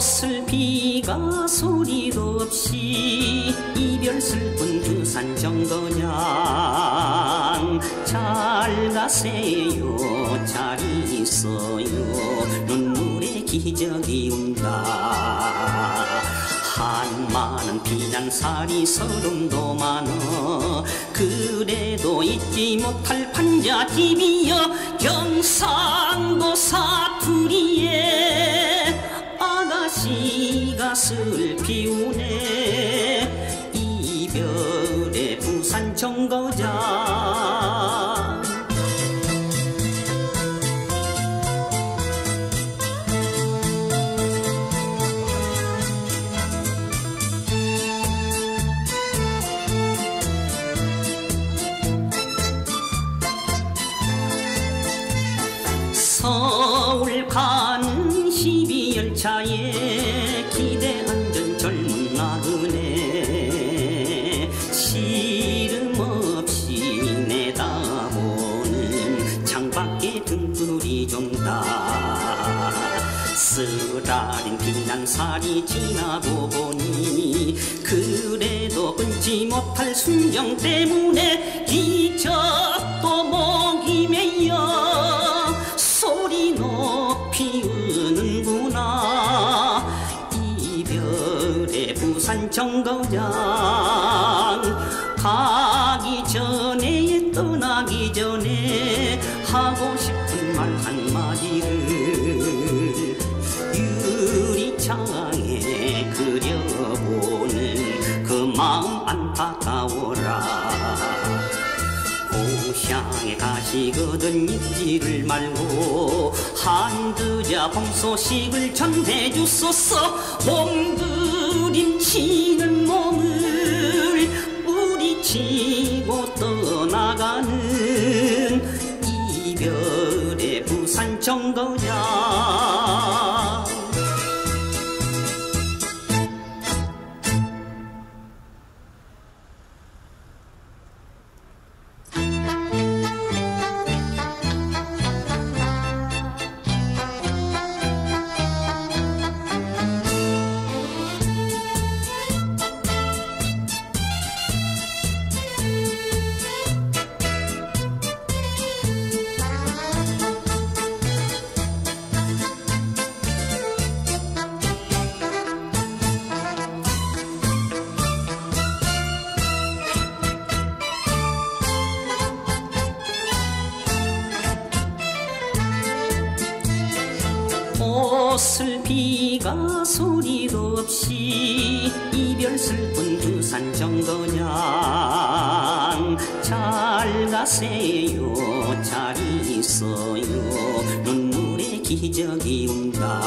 옷을 비가 소리도 없이 이별 슬픈 두산 정거장. 잘 가세요. 잘 있어요. 눈물의 기적이 온다. 한많은 피난살이 서름도 많어 그래도 잊지 못할 판자집이여 경상도 사투리에 아가씨가 슬피 우네. 이별의 부산 정거장. 서울 가는 12열차에 기대 쓰라린 피난살이 지나고 보니 그래도 끊지 못할 순정 때문에 목이 메여 소리 높이 우는구나. 이별의 부산 정거장. 가기 전에 떠나기 전에 하고 싶은 말 한마디를 마음 안타까워라. 고향에 가시거든 잊지를 말고 한두자 봄 소식을 전해주소서. 몸부림치는 몸을 뿌리치고 떠나가는 이별의 부산 정거장 옷을 비가 소리도 없이 이별 슬픈 두산 정거장 잘 가세요. 잘 있어요. 눈물의 기적이 온다